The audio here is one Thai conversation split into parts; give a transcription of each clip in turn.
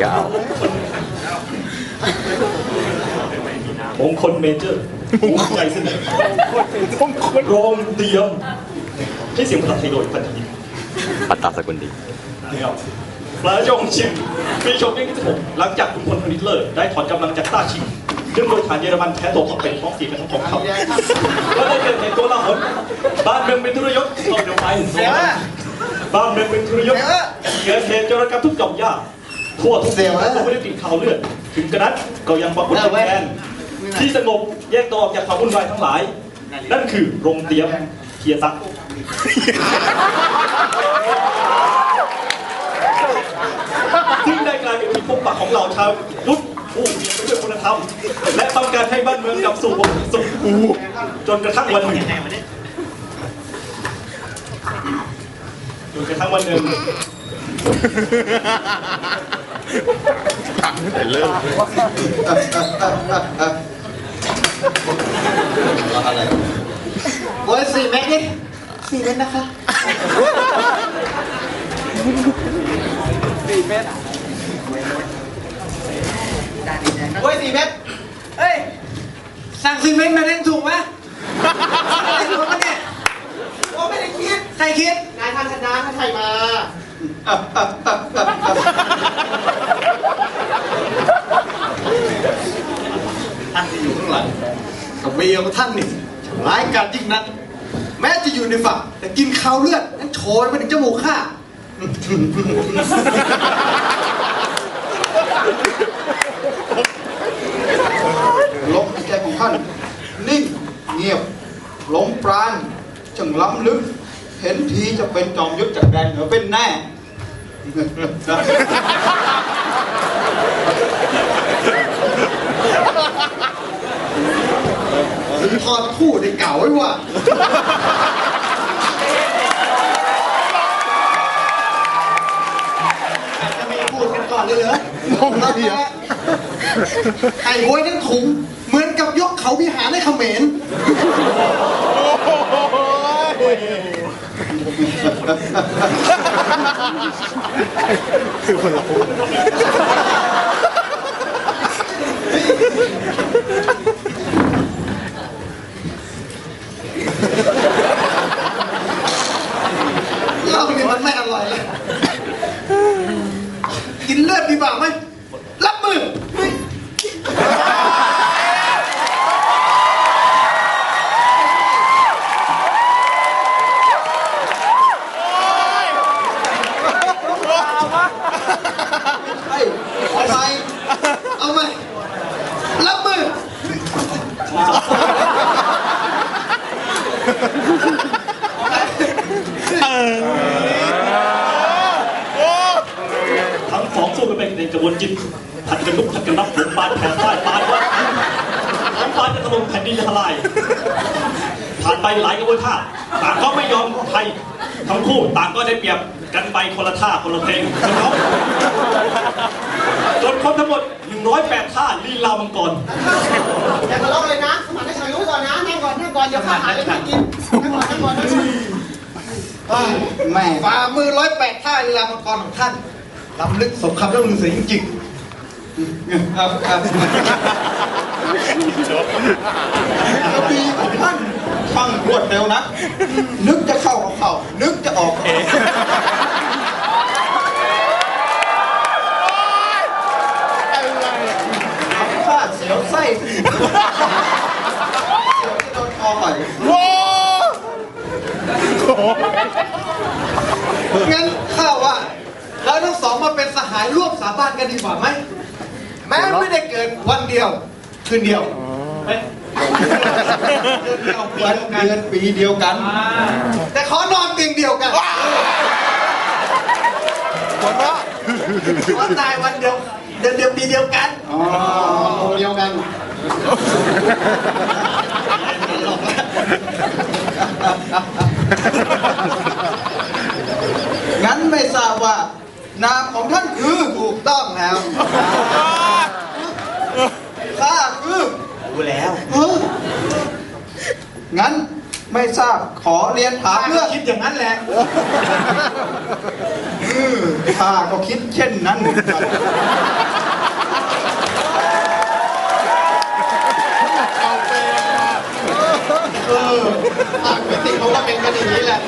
ก็เอามงคลเมเจอร์ภูมิใจเสนอโรงเตรียมให้เสียงภาษาไทยโดยพันธมิตรปัตตาสกุลดีนะครับพระยงชิมปีชมที่ที่ผมหลังจากคุณพลพนิตเลิศได้ถอนกำลังจากต้าชิงซึ่งโดยฐานเยอรมันแพ้ตัวของเป็นท้องสีเป็นของเขาก็ได้เกิดในตัวละหนบ้านเมืองเป็นทุรยศตกลงไปบ้านเมืองเป็นทุรยศเกิดเหตุโจรกรรมทุกหย่อมย่า ทั่วทุกเมืองก็ไม่ได้ติดข่าวเลือด ถึงกระนั้นก็ยังปรากฏเป็นแทนที่สงบแยกตัวออกจากความวุ่นวายทั้งหลาย นั่นคือโรงเตรียมเคียร์ซักซึ่งได้กลายเป็นที่พบปะของเราชาวพุทธผู้มีไปด้วยคุณธรรม และต้องการให้บ้านเมืองกลับสู่ความสุขจนกระทั่งวันหนึ่งจนกระทั่งวันหนึ่ง โอ้ยสี่เมตรนี่สี่เมตรนะคะโอ้ยสี่เมตรเอ้ย สั่งสี่เมตรมาเล่นถูกไหมอะไรถูกปะเนี่ยโอ้ไม่ได้คิด ใครคิด นายท่านชนะท่านไทยมา ท่านที่อยู่ข้างหลัง กับเมียของท่านนี่ร้ายกาจยิ่งนัก แม้จะอยู่ในฝั่งแต่กินข้าวเลือดนั้นโชยไปถึงจมูกข้าลมหายใจของท่าน นิ่งเงียบลมปราณจังล้ำลึก เห็นทีจะเป็นจอมยุทธจากแดนเหนือเป็นแน่ สุนทรคู่ได้กล่าวไว้ว่าจะไม่พูดกันก่อนเลยเหรอไข่ห้วยทั้งถุงเหมือนกับยกเขาพิหารในเขมรเหล้านี่มันไม่อร่อยเลย กินเลือดดีกว่าไหม รับมือเฮ้ยเฮ้ยเอาไปเอาไหมรับมือ ทั้งสองสู้กันเป็นในกระบวนจิตผัดกันลุกผัดกันรับผมปานแผ่ใต้ปานว่าทั้งปานจะถล่มแผ่นดินจะทลายผ่านไปหลายกระบวนท่าต่างก็ไม่ยอมใคร ทั้งคู่ต่างก็ได้เปรียบกันไปคนละท่าคนละเพลงจนเขาจนครบทั้งหมด 108 ท่าลีลามังกรอย่าทะเลาะกันเลยนะ สมัครให้ชายรู้ก่อนนะนั่งก่อนนั่งก่อนอย่าพาหาเลยกินนั่งก่อนนั่งก่อนนั่งก่อนแม่ฝ่ามือร้อยแปดท่าลีลามังกรของท่านล้ำลึกสมคำเรื่องลือเสียจริงๆ นะ นึกจะเข้าก็เข้า นึกจะออกก็ออกข้าเสียวไส้เสียวจะโดนคอหอยงั้นข้าว่าเราทั้งสองมาเป็นสหายร่วมสาบานกันดีกว่าไหม แม้ไม่ได้เกิดวันเดียว คืนเดียวเฮ้ย วันเดือนปีเดียวกัน แต่ขอนอนเตียงเดียวกันขอตายวันเดียวเดือนเดียวปีเดียวกันอ๋อเดียวกันงั้นไม่ทราบว่า นามของท่านคือถูกต้องแล้วข้าคือรู้แล้วงั้นไม่ ทราบขอเรียนถามเพื่อคิดอย่างนั้นแหละอข้าก็คิดเช่นนั้นเหมือนกันเอออะพิติเขาก็เป็นกันอย่างนี้แหละ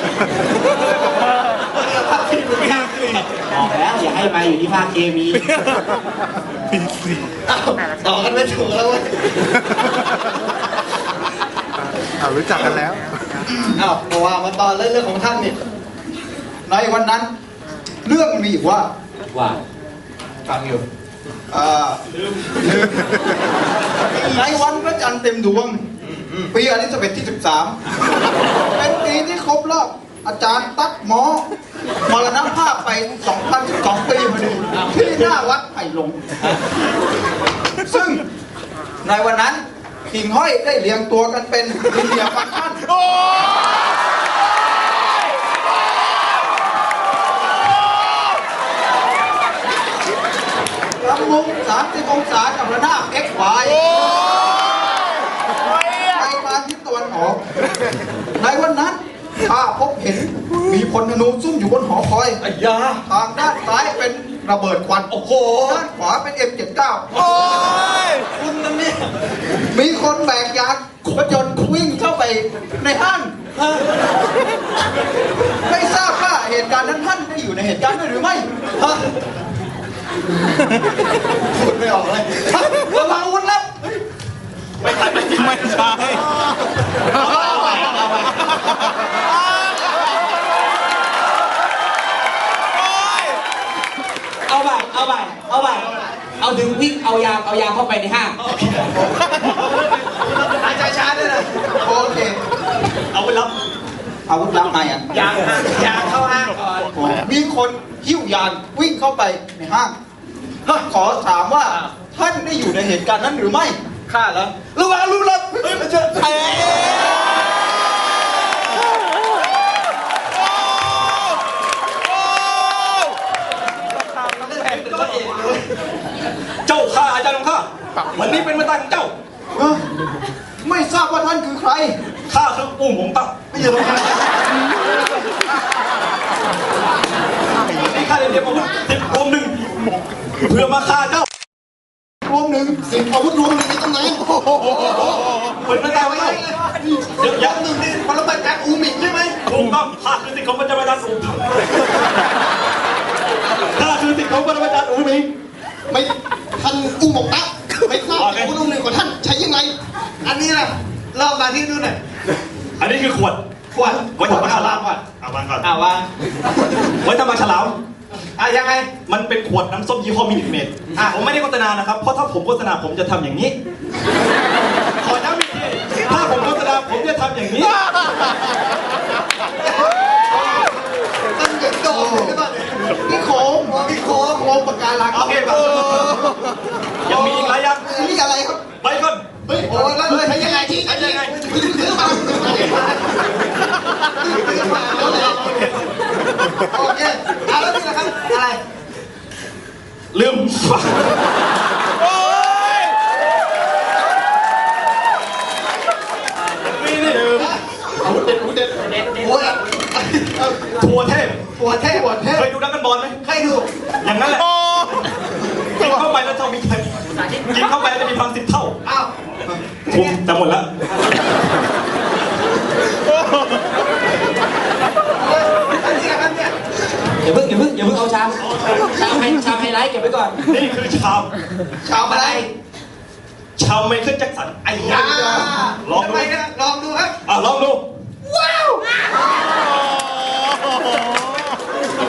บอกแล้วอย่าให้มาอยู่ที่ภาคเคมีอ้าวต่อกันไม่ถูกแล้วเว้ย เอารู้จักกันแล้ว อ้าวมาว่ามาตอนเรื่องของท่านนี่ในวันนั้น เรื่องมีอยู่ว่าว่าฟังอยู่อ่าในวันพระจันทร์เต็มดวง ปีอลิซาเบธที่ 13 เป็นปีที่ครบรอบอาจารย์ตั๊กหมอมรณภาพไป 2012 ปีพอดีที่หน้าวัดไผ่หลง ซึ่งในวันนั้น หิ่งห้อยได้เรียงตัวกันเป็นอินเดียฟังก์ชันลำวง30องศากับระนาบ x y ไปมาทิศตะวันออกในวันนั้นข้าพบเห็นมีพลธนูซุ่มอยู่บนหอคอยอ้ยาทางด้านซ้ายเป็น ระเบิดควัน โอ้โห ด้านขวาเป็น M79 คุณนั่นเนี่ย มีคนแบกยางรถยนต์วิ่งเข้าไปในห้างไม่ทราบว่าเหตุการณ์นั้นท่านได้อยู่ในเหตุการณ์ด้วยหรือไม่ฮะพูดไม่ออกเลยระวังอาวุธลับไม่ทันไม่ทันไม่ใช่ เอาไปเอาไปเอาไป เอาถึงวิ่งเอายางเอายางเข้าไปในห้างหายใจช้าด้วยนะโอเคเอาไปรับอาวุธลับไหนอะยางห้างยางเข้าห้างก่อนมีคนหิ้วยานวิ่งเข้าไปในห้างขอถามว่าท่านได้อยู่ในเหตุการณ์นั้นหรือไม่ข้าแล้วระวังรู้ลับเฮ้ยเจอ จ้าข้าอาจารย์ของข้า วันนี้เป็นวันตายของเจ้า เอ้อไม่ทราบว่าท่านคือใคร ข้าคือปู่หงตั้งไม่ใช่หรอกนี่ข้าเรียนเรียนอาวุธสิบรวมหนึ่งเพื่อมาฆ่าเจ้ารวมหนึ่งสิบอาวุธรวมหนึ่งในตำนาน เป็นวันตายของเจ้าเดี๋ยวยักษ์หนึ่ง ปรมาจารย์อูมิใช่ไหม ถูกต้องข้าคือสิทธิ์ของพระเจ้าประจันทร์อูข้าคือสิทธิ์ของพระเจ้าประจันทร์อูมิง ไม่ ท่านอูหมกตะไม่ทราบอาวุธรวมหนึ่งของท่านใช้ยังไง อันนี้แหละเริ่มมาที่นู่นน่ะอันนี้คือขวดขวดไว้ทำปลาฉลามก่อนเอาวางก่อนอ่าวางไว้ทำปลาฉลามอะยังไง มันเป็นขวดน้ำส้มยี่ห้อมินิเมดอะผมไม่ได้โฆษณานะครับ เพราะถ้าผมโฆษณาผมจะทำอย่างนี้ ขอย้ำอีกทีถ้าผมโฆษณาผมจะทำอย่างนี้ ตั้งเกิดโดนหรือเปล่าเนี่ย พี่โคม พี่โค้ง โคมปากการัง โอเคครับยังมีอีกหลายอย่าง อันนี้อะไรครับ ไปก่อน เฮ้ยโอ้ยแล้วใช้ยังไงที่ ใช้ยังไง ซื้อมาซื้อมาซื้อมาซื้อมาแล้วแหละ โอเคเอาแล้วนี่นะครับ อะไร ลืมฟังนี่นี่ อาวุธเด็ดอาวุธเด็ดโอ้ย ทัวเทพ หัวเท่หัวเท่ เคยดูนักกันบอลไหม ใครดู อย่างนั้นแหละกินเข้าไปแล้วจะมีกินเข้าไปแล้วจะมีพลังสิบเท่า อ้าว คุมจะหมดแล้ว อันนี้นะครับเนี่ย อย่าเพิ่งอย่าเพิ่งอย่าเพิ่งเอาชามชามไฮชามไฮไลท์เก็บไว้ก่อน นี่คือชามชาวอะไร ชาวไมเคิลแจ็คสันไอ้ยาอ่าลองดูทำไมนะลองดูครับอะลองดู ว้าว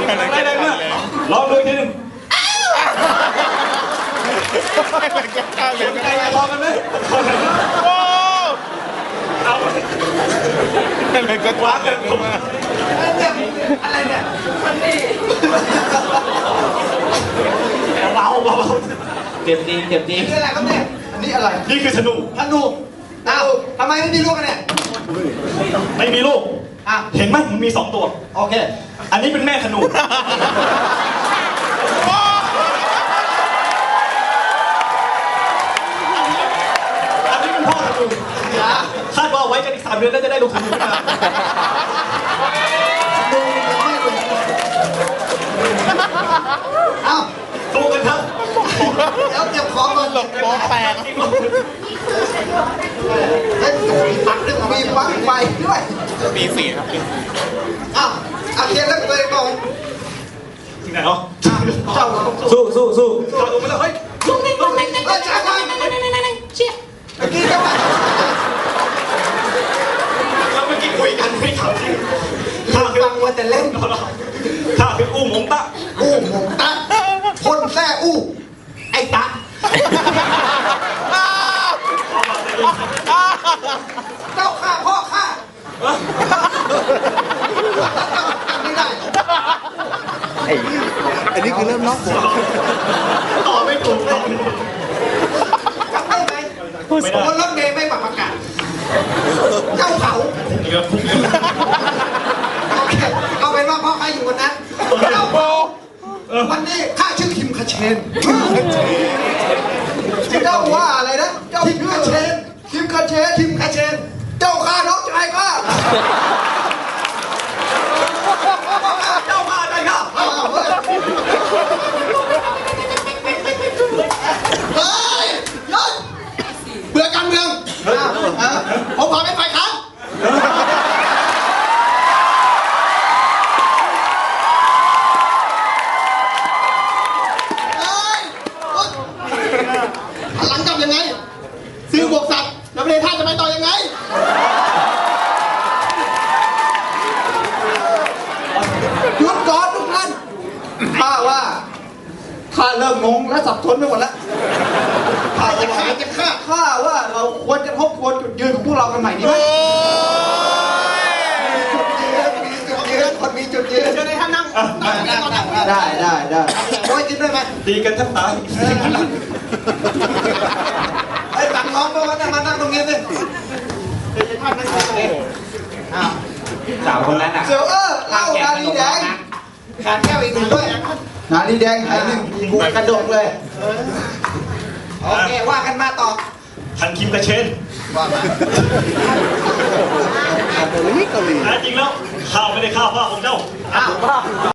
อะไรอะไรเนี่ยลองดูอีกทีหนึงสนใจอยากลองกันไหมเอาเลยก็วางกันผม อะไรเนี่ยเบาเบาเก็บดีเก็บดีนี่อะไรครับเนี่ยอันนี้อะไรนี่คือธนูธนูอ้าวทำไมไม่มีลูกกันเนี่ยไม่มีลูกอ้าวเห็นไหมมันมีสองตัว โอเค อันนี้เป็นแม่ธนูอัน มีปลั๊กไฟด้วย ปีสี่ครับอ้าวเอาเคลียร์เรื่องตัวเองก่อนที่ไหนเนาะเจ้าสู้สู้สู้เราดูไม่ได้เฮ้ยเฮ้ยช้าก่อนเมื่อกี้ก็ว่าเราเมื่อกี้คุยกันไม่ข่าวจริงข้าคือฟังว่าจะเล่นข้าคืออู้หมงตะอู้หมงตะคนแท้อู้ไอ้ตะ เจ้าข้าพ่อข้าไม่ได้อันนี้คือเริ่มนอกบทต่อไม่ถูกต่อไม่ถูกจำได้ไหมไม่ได้บนรถเมย์ไม่ปักประกาศเจ้าเขาเรือพุ่งเรือโอเคเอาเป็นว่าพ่อข้าอยู่วันนั้นเจ้าเขาวันนี้ข้าชื่อคิมคาเชนเจ้าว่าอะไรนะ เจ้าคิมคาเชนคิมคาเชนคิมคาเชนเจ้าข้าน้องชายข้าเจ้ามาได้ครับเอาเอาเฮ้ยเฮ้ยยศเบื่อการเมืองผมขอเป็นฝ่ายค้านเฮ้ยหลังกลับยังไง ซื้อบวกสัตว์แล้วประเทศชาติจะไปต่อยังไง หยุดก่อนทุกท่านข้าว่าข้าเริ่มงงและสับสนไปหมดแล้วข้าจะว่าฆ่าจะฆ่าข้าว่าเราควรจะทบทวนจุดยืนของพวกเรากันใหม่ดีไหมมีจุดยืนคนมีจุดยืนเดี๋ยวในท่านนั่งนั่งนั่งนั่งได้ได้ได้โอ้ยกินด้วยไหมตีกันแทบตายไอ้ตังน้องก็มานั่งมานั่งตรงนี้สิเดี๋ยวท่านนั่งตรงนี้อ้าว สาวคนนั้นอะเสือเออเล่านาลีแดงขาดแก้วอีกหนึ่งด้วยนาลีแดงหายหนึ่งกูกระดกเลยโอเคว่ากันมาต่อทันคิมกระเชนว่ามาเกาหลีเกาหลีแท้จริงแล้วข้าไม่ได้ฆ่าพ่อของเจ้าอ้าว